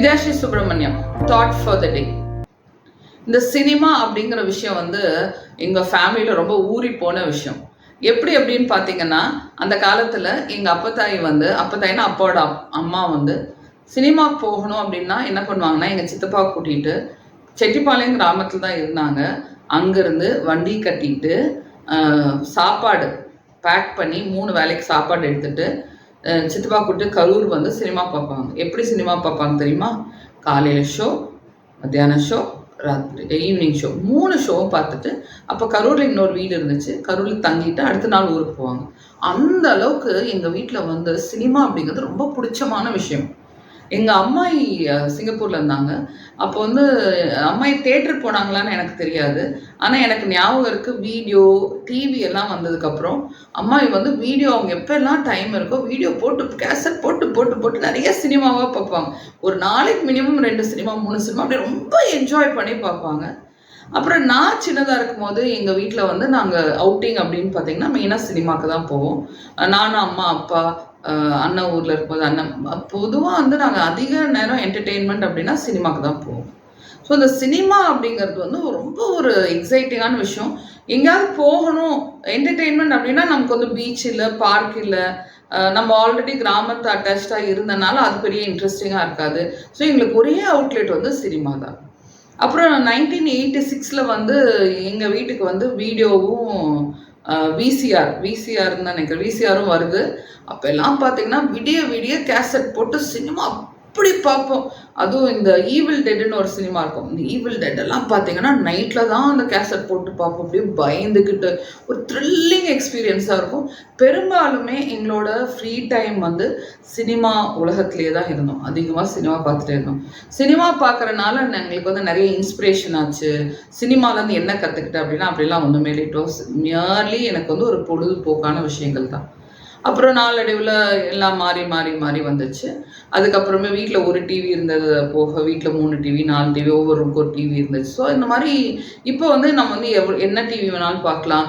Vijayasri Subramaniam thought for the day இந்த cinema அப்படிங்கிற விஷயம் வந்து எங்கள் ஃபேமிலியில் ரொம்ப ஊறி போன விஷயம். எப்படி அப்படின்னு பார்த்தீங்கன்னா அந்த காலத்தில் எங்கள் அப்பத்தாய் வந்து அப்பத்தாயினா அப்பாவோட அம்மா வந்து சினிமா போகணும் அப்படின்னா என்ன பண்ணுவாங்கன்னா எங்கள் சித்தப்பாவை கூட்டிகிட்டு செட்டிப்பாளையம் கிராமத்தில் தான் இருந்தாங்க. அங்கேருந்து வண்டி கட்டிட்டு சாப்பாடு பேக் பண்ணி மூணு வேலைக்கு சாப்பாடு எடுத்துட்டு சித்தப்பா கூப்பிட்டு கரூர் வந்து சினிமா பார்ப்பாங்க. எப்படி சினிமா பார்ப்பாங்க தெரியுமா? காலையில் ஷோ மத்தியான ஷோ ராத்திரி eh, ஈவினிங் ஷோ மூணு ஷோவும் பார்த்துட்டு அப்போ கரூரில் இன்னொரு வீடு இருந்துச்சு. கரூரில் தங்கிட்டு அடுத்த நாள் ஊருக்கு போவாங்க. அந்த அளவுக்கு எங்கள் வீட்டில் வந்து சினிமா அப்படிங்கிறது ரொம்ப பிடிச்சமான விஷயம். எங்கள் அம்மாயி சிங்கப்பூரில் இருந்தாங்க. அப்போ வந்து அம்மாயி தேட்டர் போனாங்களான்னு எனக்கு தெரியாது. ஆனால் எனக்கு ஞாபகம் இருக்குது வீடியோ டிவி எல்லாம் வந்ததுக்கப்புறம் அம்மாயி வந்து வீடியோ அவங்க எப்போல்லாம் டைம் இருக்கோ வீடியோ போட்டு கேசட் போட்டு போட்டு போட்டு நிறைய சினிமாவாக பார்ப்பாங்க. ஒரு நாளைக்கு மினிமம் ரெண்டு சினிமா மூணு சினிமா அப்படியே ரொம்ப என்ஜாய் பண்ணி பார்ப்பாங்க. அப்புறம் நான் சின்னதாக இருக்கும்போது எங்கள் வீட்டில் வந்து நாங்கள் அவுட்டிங் அப்படின்னு பார்த்தீங்கன்னா மெயினாக சினிமாவுக்கு தான் போவோம். நானும் அம்மா அப்பா அண்ணன் ஊரில் இருக்கும்போது அண்ணன் பொதுவாக வந்து நாங்கள் அதிக நேரம் என்டர்டெயின்மெண்ட் அப்படின்னா சினிமாவுக்கு தான் போவோம். ஸோ இந்த சினிமா அப்படிங்கிறது வந்து ரொம்ப ஒரு எக்ஸைட்டிங்கான விஷயம். எங்கேயாவது போகணும். என்டர்டெயின்மெண்ட் அப்படின்னா நமக்கு வந்து பீச் இல்லை பார்க் இல்லை. நம்ம ஆல்ரெடி கிராமத்து அட்டாச்சாக இருந்தனால அது பெரிய இன்ட்ரெஸ்டிங்காக இருக்காது. ஸோ எங்களுக்கு ஒரே அவுட்லெட் வந்து சினிமா தான். அப்புறம் நைன்டீன் எயிட்டி சிக்ஸில் வந்து எங்கள் வீட்டுக்கு வந்து வீடியோவும் விசிஆர் விசிஆர்னு தான் நினைக்கிறேன். விசிஆரும் வருது. அப்போ எல்லாம் பார்த்தீங்கன்னா விடிய விடிய கேசட் போட்டு சினிமா அப்படி பார்ப்போம்? அதுவும் இந்த ஈவில் டெட்னு ஒரு சினிமா இருக்கும். இந்த ஈவில் டெட் எல்லாம் பார்த்தீங்கன்னா நைட்டில் தான் அந்த கேசட் போட்டு பார்ப்போம். அப்படியே பயந்துக்கிட்டு ஒரு த்ரில்லிங் எக்ஸ்பீரியன்ஸாக இருக்கும். பெரும்பாலுமே எங்களோட ஃப்ரீ டைம் வந்து சினிமா உலகத்திலே தான் இருந்தோம். அதிகமாக சினிமா பார்த்துட்டே இருந்தோம். சினிமா பார்க்குறனால எங்களுக்கு வந்து நிறைய இன்ஸ்பிரேஷன் ஆச்சு. சினிமாலேருந்து என்ன கற்றுக்கிட்டேன் அப்படின்னா அப்படிலாம் ஒன்றுமே இல்லை. இட் வாஸ் மியர்லி எனக்கு வந்து ஒரு பொழுதுபோக்கான விஷயங்கள் தான். அப்புறம் நாளடைவில் எல்லாம் மாறி மாறி மாறி வந்துச்சு. அதுக்கப்புறமே வீட்டில் ஒரு டிவி இருந்தது போக வீட்டில் மூணு டிவி நாலு டிவி ஒவ்வொரு ரூமுக்கு ஒரு டிவி இருந்துச்சு. ஸோ இந்த மாதிரி இப்போ வந்து நம்ம வந்து எவ் என்ன டிவி வேணாலும் பார்க்கலாம்.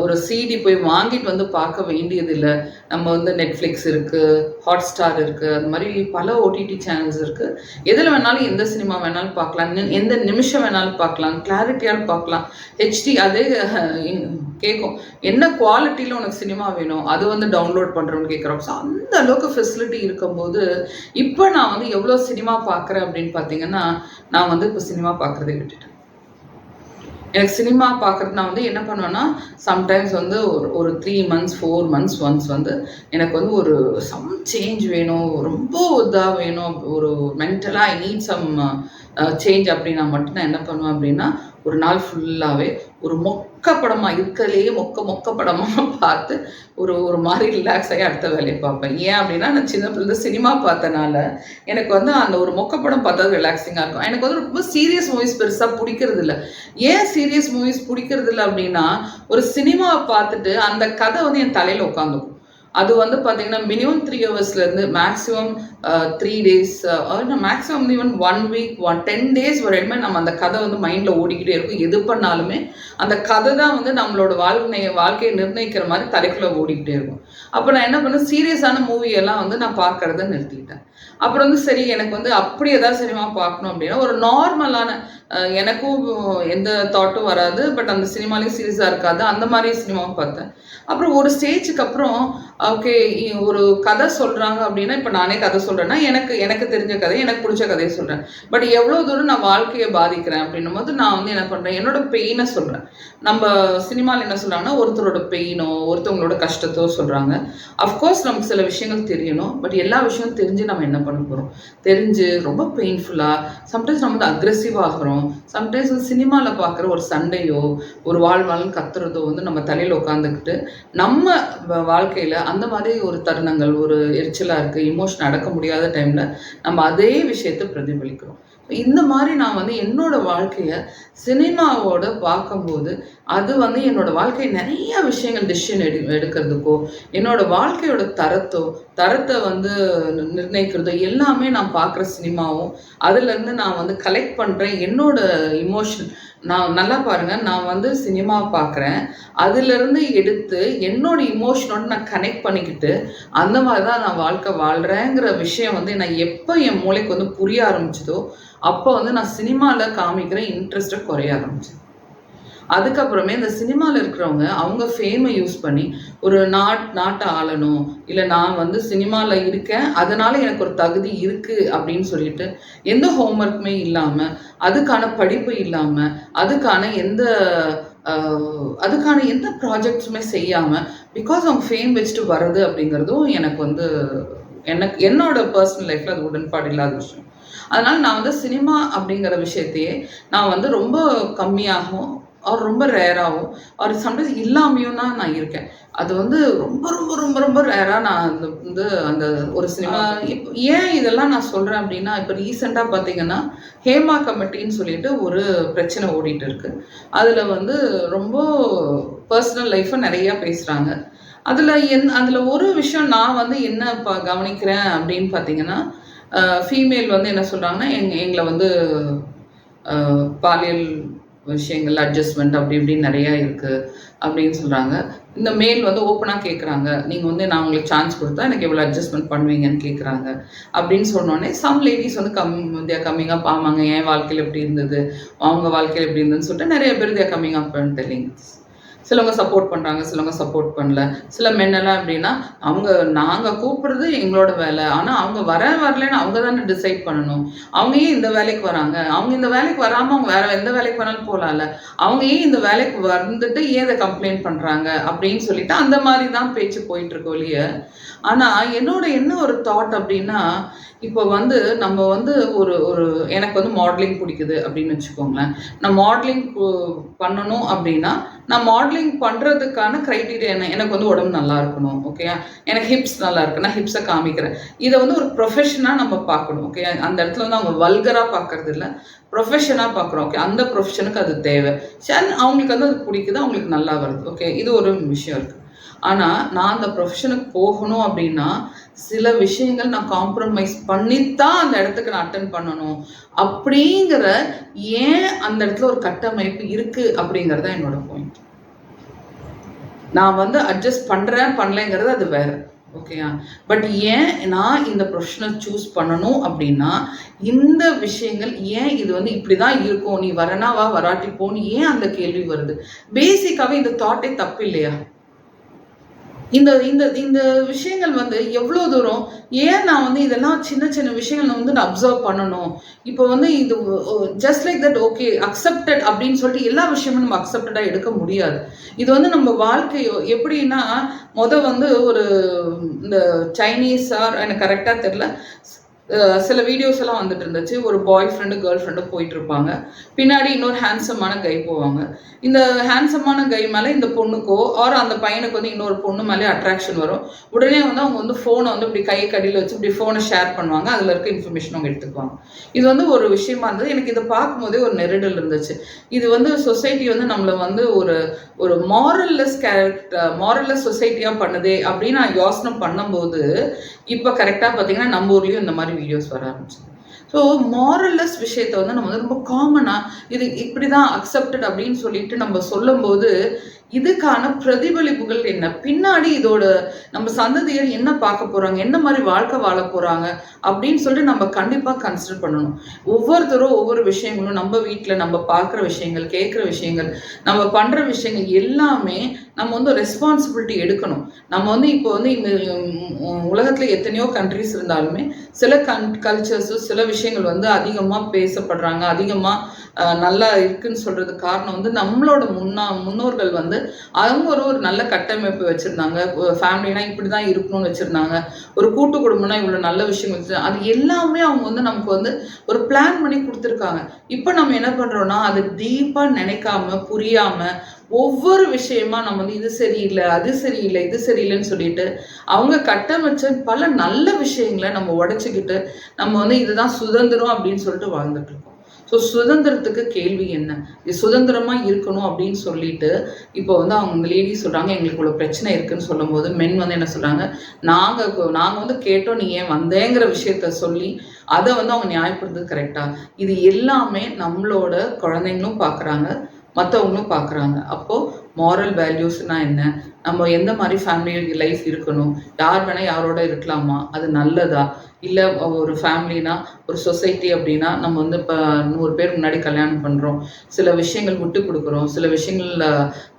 ஒரு சிடி போய் வாங்கிட்டு வந்து பார்க்க வேண்டியதில்லை. நம்ம வந்து நெட்ஃப்ளிக்ஸ் இருக்குது ஹாட் ஸ்டார் இருக்குது அந்த மாதிரி பல ஓடிடி சேனல்ஸ் இருக்குது எதில் வேணாலும் எந்த சினிமா வேணாலும் பார்க்கலாம். எந்த நிமிஷம் வேணாலும் பார்க்கலாம். கிளாரிட்டியாலும் பார்க்கலாம். ஹெச்டி அதே கேட்கும் என்ன குவாலிட்டியில் உனக்கு சினிமா வேணும்? அது வந்து டவுன்லோட் பண்ணுறோம்னு கேட்குறோம் ஸோ அந்த அளவுக்கு ஃபெசிலிட்டி இருக்கும்போது இப்போ நான் வந்து எவ்வளோ சினிமா பார்க்குறேன் அப்படின்னு பார்த்தீங்கன்னா நான் வந்து இப்போ சினிமா பார்க்குறதே விட்டுட்டேன். எனக்கு சினிமா பார்க்குறது நான் வந்து என்ன பண்ணுவேன்னா சம்டைம்ஸ் வந்து ஒரு ஒரு three months four months once வந்து எனக்கு வந்து ஒரு சம் சேஞ்ச் வேணும் ரொம்ப இதாக வேணும் ஒரு மென்டலாக ஐ நீட் சம் சேஞ்ச் அப்படின்னா மட்டும் நான் என்ன பண்ணுவேன் அப்படின்னா ஒரு நாள் ஃபுல்லாகவே ஒரு மொக்க படமாக இருக்கிறதுலேயே மொக்க மொக்க படமாக பார்த்து ஒரு ஒரு மாதிரி ரிலாக்ஸ் ஆகி அடுத்த வேலையை பார்ப்பேன். ஏன் அப்படின்னா நான் சின்ன பிள்ளை சினிமா பார்த்தனால எனக்கு வந்து அந்த ஒரு மொக்க படம் பார்த்தா ரிலாக்ஸிங்காக இருக்கும். எனக்கு வந்து ரொம்ப சீரியஸ் மூவிஸ் பெருசாக பிடிக்கிறது இல்லை ஏன் சீரியஸ் மூவிஸ் பிடிக்கிறது இல்லை அப்படின்னா ஒரு சினிமாவை பார்த்துட்டு அந்த கதை வந்து என் தலையில் உட்காந்துக்கும். அது வந்து பார்த்தீங்கன்னா minimum three ஹவர்ஸ்லேருந்து maximum three days maximum even one week one ten days வரையுமே நம்ம அந்த கதை வந்து மைண்டில் ஓடிக்கிட்டே இருக்கும். எது பண்ணாலுமே அந்த கதை தான் வந்து நம்மளோட வாழ்க்கை வாழ்க்கையை நிர்ணயிக்கிற மாதிரி தலைக்குள்ளே ஓடிக்கிட்டே இருக்கும். அப்போ நான் என்ன பண்ணேன்? சீரியஸான மூவி எல்லாம் வந்து நான் பார்க்கறத நிறுத்திக்கிட்டேன். அப்புறம் வந்து சரி எனக்கு வந்து அப்படி ஏதாவது சினிமா பார்க்கணும் அப்படின்னா ஒரு நார்மலான எனக்கும் எந்த தாட்டும் வராது பட் அந்த சினிமாலையும் சீரியஸாக இருக்காது. அந்த மாதிரி சினிமாவும் பார்த்தேன். அப்புறம் ஒரு ஸ்டேஜுக்கு அப்புறம் ஓகே ஒரு கதை சொல்கிறாங்க அப்படின்னா இப்போ நானே கதை சொல்கிறேன்னா எனக்கு எனக்கு தெரிஞ்ச கதை எனக்கு பிடிச்ச கதையை சொல்கிறேன் பட் எவ்வளோ தூரம் நான் வாழ்க்கையை பாதிக்கிறேன் அப்படின்னும் போது நான் வந்து என்ன பண்ணுறேன் என்னோட பெயினை சொல்கிறேன் நம்ம சினிமாவில் என்ன சொல்கிறாங்கன்னா ஒருத்தரோட பெயினோ ஒருத்தவங்களோட கஷ்டத்தோ சொல்கிறாங்க அஃப்கோர்ஸ் நமக்கு சில விஷயங்கள் தெரியணும். பட் எல்லா விஷயமும் தெரிஞ்சு நம்ம என்ன பண்ண போகிறோம் தெரிஞ்சு ரொம்ப பெயின்ஃபுல்லாக சம்டைம்ஸ் நம்ம வந்து அக்ரெசிவ் ஆகிறோம். சம்டைம்ஸ் வந்து சினிமாவில் பார்க்குற ஒரு சண்டையோ ஒரு வாழ்வாழ்னு கத்துறதோ வந்து நம்ம தலையில் உட்காந்துக்கிட்டு நம்ம வாழ்க்கையில் வாழ்க்கையில அந்த மாதிரி ஒரு தருணங்கள் ஒரு எரிச்சலா இருக்கு இமோஷன் அடக்க முடியாத டைம்ல நம்ம அதே விஷயத்தை பிரதிபலிக்கிறோம். இந்த மாதிரி நான் வந்து என்னோட வாழ்க்கையை சினிமாவோட பார்க்கும்போது அது வந்து என்னோட வாழ்க்கை நிறைய விஷயங்கள் டிசிஷன் எடு எடுக்கிறதுக்கோ என்னோட வாழ்க்கையோட தரத்தோ தரத்தை வந்து நிர்ணயிக்கிறதோ எல்லாமே நான் பார்க்குற சினிமாவும் அதுலேருந்து நான் வந்து கலெக்ட் பண்ணுறேன் என்னோட இமோஷன் நான் நல்லா பாருங்க நான் வந்து சினிமா பார்க்குறேன் அதுலேருந்து எடுத்து என்னோட இமோஷனோட நான் கனெக்ட் பண்ணிக்கிட்டு அந்த மாதிரி தான் நான் வாழ்க்கை வாழ்கிறேங்கிற விஷயம் வந்து நான் எப்போ என் மூளைக்கு வந்து புரிய ஆரம்பிச்சதோ அப்போ வந்து நான் சினிமாவில் காமிக்கிற இன்ட்ரெஸ்ட்டை குறைய ஆரம்பிச்சேன் அதுக்கப்புறமே இந்த சினிமாவில் இருக்கிறவங்க அவங்க ஃபேமை யூஸ் பண்ணி ஒரு நாட் நாட்டை ஆளணும் இல்லை நான் வந்து சினிமாவில் இருக்கேன் அதனால் எனக்கு ஒரு தகுதி இருக்குது அப்படின்னு சொல்லிட்டு எந்த ஹோம்ஒர்க்குமே இல்லாமல் அதுக்கான படிப்பு இல்லாமல் அதுக்கான எந்த அதுக்கான எந்த ப்ராஜெக்ட்ஸுமே செய்யாமல் பிகாஸ் அவங்க ஃபேம் வச்சுட்டு வர்றது அப்படிங்கிறதும் எனக்கு வந்து எனக்கு என்னோட பர்சனல் லைஃப்பில் அது உடன்பாடு இல்லாத விஷயம். அதனால் நான் வந்து சினிமா அப்படிங்கிற விஷயத்தையே நான் வந்து ரொம்ப கம்மியாகவும் அவர் ரொம்ப ரேராகவும் அவர் சம்டைம்ஸ் இல்லாமையும் தான் நான் இருக்கேன். அது வந்து ரொம்ப ரொம்ப ரொம்ப ரொம்ப ரேராக நான் அந்த வந்து அந்த ஒரு சினிமா இப்போ ஏன் இதெல்லாம் நான் சொல்கிறேன் அப்படின்னா இப்போ ரீசெண்டாக பார்த்தீங்கன்னா ஹேமா கமிட்டின்னு சொல்லிட்டு ஒரு பிரச்சனை ஓடிட்டு இருக்கு. அதில் வந்து ரொம்ப பர்சனல் லைஃப்பை நிறையா பேசுகிறாங்க அதில் என் அதில் ஒரு விஷயம் நான் வந்து என்ன ப கவனிக்கிறேன் அப்படின்னு பார்த்தீங்கன்னா ஃபீமேல் வந்து என்ன சொல்கிறாங்கன்னா எங் எங்களை வந்து பாலியல் விஷயங்கள் அட்ஜஸ்ட்மெண்ட் அப்படி இப்படின்னு நிறையா இருக்குது அப்படின்னு சொல்கிறாங்க இந்த மெயில் வந்து ஓப்பனாக கேட்குறாங்க நீங்கள் வந்து நான் உங்களுக்கு சான்ஸ் கொடுத்தா எனக்கு எவ்வளோ அட்ஜஸ்ட்மெண்ட் பண்ணுவீங்கன்னு கேட்குறாங்க அப்படின்னு சொன்னோடனே சம் லேடிஸ் வந்து கம் தேர் கம்மிங் அப் ஆமாங்க என் வாழ்க்கையில் எப்படி இருந்தது. அவங்க வாழ்க்கையில் எப்படி இருந்ததுன்னு சொல்லிட்டு நிறைய பேர் தேர் கம்மிங் அப் டெல்லிங் சிலவங்க சப்போர்ட் பண்ணுறாங்க சிலவங்க சப்போர்ட் பண்ணல. சில மென்னெல்லாம் எப்படின்னா அவங்க நாங்கள் கூப்பிடுறது எங்களோட வேலை. ஆனால் அவங்க வர வரலன்னு அவங்க தானே டிசைட் பண்ணணும். அவங்க ஏன் இந்த வேலைக்கு வராங்க? அவங்க இந்த வேலைக்கு வராமல் அவங்க வேற எந்த வேலைக்கு வேணாலும் போகலாம்ல அவங்க ஏன் இந்த வேலைக்கு வந்துட்டு ஏன் இதை கம்ப்ளைண்ட் பண்ணுறாங்க அப்படின்னு சொல்லிட்டு அந்த மாதிரி தான் பேச்சு போயிட்டு இருக்கோம் ஒழிய. ஆனால் என்னோட என்ன ஒரு தாட் அப்படின்னா இப்போ வந்து நம்ம வந்து ஒரு ஒரு எனக்கு வந்து மாடலிங் பிடிக்குது அப்படின்னு வச்சுக்கோங்களேன். நான் மாடலிங் பண்ணணும் அப்படின்னா நான் மாடலிங் பண்ணுறதுக்கான க்ரைட்டீரியா என்ன? எனக்கு வந்து உடம்பு நல்லா இருக்கணும் ஓகே எனக்கு ஹிப்ஸ் நல்லா இருக்கு நான் ஹிப்ஸை காமிக்கிறேன். இதை வந்து ஒரு ப்ரொஃபஷனாக நம்ம பார்க்கணும் ஓகே அந்த இடத்துல வந்து அவங்க வல்கராக பார்க்கறது இல்லை. ப்ரொஃபஷனாக பார்க்குறோம் ஓகே அந்த ப்ரொஃபஷனுக்கு அது தேவை. சரி அவங்களுக்கு வந்து அது பிடிக்குது? அவங்களுக்கு நல்லா வருது ஓகே இது ஒரு விஷயம் இருக்குது ஆனால் நான் அந்த ப்ரொஃபஷனுக்கு போகணும் அப்படின்னா சில விஷயங்கள் நான் காம்ப்ரமைஸ் பண்ணித்தான் அந்த இடத்துக்கு நான் அட்டன் பண்ணணும். அப்படிங்கிற ஏன் அந்த இடத்துல ஒரு கட்டமைப்பு இருக்குது அப்படிங்கிறது தான் என்னோட பாயிண்ட் நான் வந்து அட்ஜஸ்ட் பண்ணுறேன் பண்ணலைங்கிறது அது வேற. ஓகேயா பட் ஏன் நான் இந்த ப்ரொஃபஷனல் சூஸ் பண்ணணும் அப்படின்னா இந்த விஷயங்கள் ஏன் இது வந்து இப்படி தான் இருக்கும்? நீ வரனா வா வராட்டி போன்னு ஏன் அந்த கேள்வி வருது? பேசிக்காகவே இந்த தாட்டே தப்பு இல்லையா இந்த இந்த இந்த விஷயங்கள் வந்து எவ்வளோ தூரம் ஏன் நான் வந்து இதெல்லாம் சின்ன சின்ன விஷயங்கள் வந்து நான் அப்சர்வ் பண்ணணும்? இப்போ வந்து இது just like that okay accepted அப்படின்னு சொல்லிட்டு எல்லா விஷயமும் நம்ம அக்செப்டடாக எடுக்க முடியாது. இது வந்து நம்ம வாழ்க்கையோ எப்படின்னா மொதல் வந்து ஒரு இந்த சைனீஸ் ஆர் எனக்கு கரெக்டாக தெரில சில வீடியோஸ் எல்லாம் வந்துட்டு இருந்துச்சு. ஒரு பாய் ஃப்ரெண்டு கேர்ள் ஃப்ரெண்டு போயிட்டு இருப்பாங்க. பின்னாடி இன்னொரு ஹேண்ட்ஸமான கை போவாங்க. இந்த ஹேண்ட்ஸமான கை மேலே இந்த பொண்ணுக்கோ ஆர் அந்த பையனுக்கு வந்து இன்னொரு பொண்ணு மேலே அட்ராக்ஷன் வரும். உடனே வந்து அவங்க வந்து ஃபோனை வந்து இப்படி கை கடியில் வச்சு இப்படி ஃபோனை ஷேர் பண்ணுவாங்க. அதில் இருக்க இன்ஃபர்மேஷன் அவங்க எடுத்துக்குவாங்க. இது வந்து ஒரு விஷயமா இருந்தது. எனக்கு இதை பார்க்கும்போதே ஒரு நெருடல் இருந்துச்சு. இது வந்து சொசைட்டி வந்து நம்மளை வந்து ஒரு ஒரு மாரல்லெஸ் கேரக்டர் மாரல்லெஸ் சொசைட்டியாக பண்ணுதே அப்படின்னு நான் யோசனை பண்ணும்போது இப்போ கரெக்டாக பார்த்தீங்கன்னா நம்ம ஊர்லேயும் இந்த மாதிரி வீடியோஸ் வர ஆரம்பிச்சு ஸோ மாரல்லஸ் விஷயத்த வந்து நம்ம வந்து ரொம்ப காமனாக இது இப்படி தான் அக்செப்டட் அப்படின்னு சொல்லிட்டு நம்ம சொல்லும்போது இதுக்கான பிரதிபலிப்புகள் என்ன? பின்னாடி இதோட நம்ம சந்ததியர் என்ன பார்க்க போறாங்க? என்ன மாதிரி வாழ்க்கை வாழ போறாங்க? அப்படின்னு சொல்லிட்டு நம்ம கண்டிப்பா கன்சிடர் பண்ணணும். ஒவ்வொருத்தரும் ஒவ்வொரு விஷயங்களும் நம்ம வீட்டில் நம்ம பார்க்குற விஷயங்கள் கேட்குற விஷயங்கள் நம்ம பண்ற விஷயங்கள் எல்லாமே நம்ம வந்து ரெஸ்பான்சிபிலிட்டி எடுக்கணும். நம்ம வந்து இப்போ வந்து இந்த உலகத்தில் எத்தனையோ கண்ட்ரிஸ் இருந்தாலுமே சில கன் கல்ச்சர்ஸும் சில விஷயங்கள் வந்து அதிகமாக பேசப்படுறாங்க அதிகமாக நல்லா இருக்குன்னு சொல்கிறது காரணம் வந்து நம்மளோட முன்னா முன்னோர்கள் வந்து அவங்க ஒரு ஒரு நல்ல கட்டமைப்பு வச்சுருந்தாங்க. ஃபேமிலினா இப்படி தான் இருக்கணும்னு வச்சுருந்தாங்க. ஒரு கூட்டு குடும்பம்னா இவ்வளோ நல்ல விஷயம் வச்சு அது எல்லாமே அவங்க வந்து நமக்கு வந்து ஒரு பிளான் பண்ணி கொடுத்துருக்காங்க. இப்போ நம்ம என்ன பண்ணுறோன்னா அது டீப்பாக நினைக்காம புரியாமல் ஒவ்வொரு விஷயமா நம்ம வந்து இது சரியில்லை அது சரியில்லை இது சரியில்லைன்னு சொல்லிட்டு அவங்க கட்டமைச்ச பல நல்ல விஷயங்களை நம்ம உடச்சிக்கிட்டு நம்ம வந்து இதுதான் சுதந்திரம் அப்படின்னு சொல்லிட்டு வாழ்ந்துட்டு இருக்கோம். ஸோ சுதந்திரத்துக்கு கேள்வி என்ன? இது சுதந்திரமாக இருக்கணும் அப்படின்னு சொல்லிட்டு இப்போ வந்து அவங்க லேடி சொல்கிறாங்க எங்களுக்கு இவ்வளோ பிரச்சனை இருக்குன்னு சொல்லும்போது மென் வந்து என்ன சொல்கிறாங்க நாங்கள் நாங்கள் வந்து கேட்டோம் நீ ஏன் வந்தேங்கிற விஷயத்த சொல்லி அதை வந்து அவங்க நியாயப்படுத்துறது கரெக்டாக இது எல்லாமே நம்மளோட குழந்தைங்களும் பார்க்குறாங்க மற்றவங்களும் பார்க்குறாங்க. அப்போது மாரல் வேல்யூஸ்னால் என்ன? நம்ம எந்த மாதிரி ஃபேமிலி லைஃப் இருக்கணும்? யார் வேணால் யாரோட இருக்கலாமா? அது நல்லதா? இல்லை ஒரு ஃபேமிலினா ஒரு சொசைட்டி அப்படின்னா நம்ம வந்து இப்போ நூறு பேர் முன்னாடி கல்யாணம் பண்ணுறோம் சில விஷயங்கள் விட்டு கொடுக்குறோம். சில விஷயங்கள்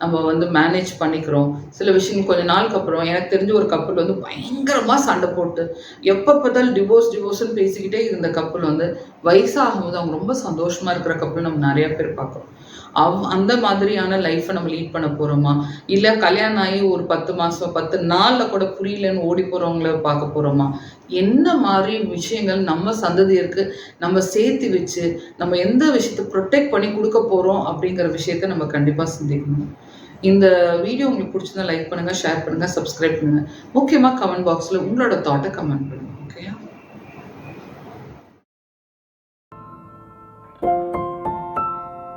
நம்ம வந்து மேனேஜ் பண்ணிக்கிறோம். சில விஷயங்கள் கொஞ்ச நாளுக்கு அப்புறம் எனக்கு தெரிஞ்ச ஒரு கப்பல் வந்து பயங்கரமாக சண்டை போட்டு எப்போ பார்த்தாலும் டிவோர்ஸ் டிவோர்ஸ்னு பேசிக்கிட்டே இருந்த கப்பல் வந்து வயசாகும்போது அவங்க ரொம்ப சந்தோஷமாக இருக்கிற கப்பல் நம்ம நிறையா பேர் பார்க்குறோம். அவ் அந்த மாதிரியான லைஃப்பை நம்ம லீட் பண்ண போகிறோமா இல்லை கல்யாணம் ஆகி ஒரு பத்து மாதம் பத்து நாளில் கூட புரியலன்னு ஓடி போகிறவங்கள பார்க்க போகிறோமா என்ன மாதிரி விஷயங்கள் நம்ம சந்ததியருக்கு நம்ம சேர்த்து வச்சு நம்ம எந்த விஷயத்தை ப்ரொடெக்ட் பண்ணி கொடுக்க போகிறோம் அப்படிங்கிற விஷயத்த நம்ம கண்டிப்பாக சிந்திக்கணும். இந்த வீடியோ உங்களுக்கு பிடிச்சிருந்தா லைக் பண்ணுங்கள் ஷேர் பண்ணுங்கள் சப்ஸ்கிரைப் பண்ணுங்கள் முக்கியமாக கமெண்ட் பாக்ஸில் உங்களோட தாட்டை கமெண்ட் பண்ணுங்கள்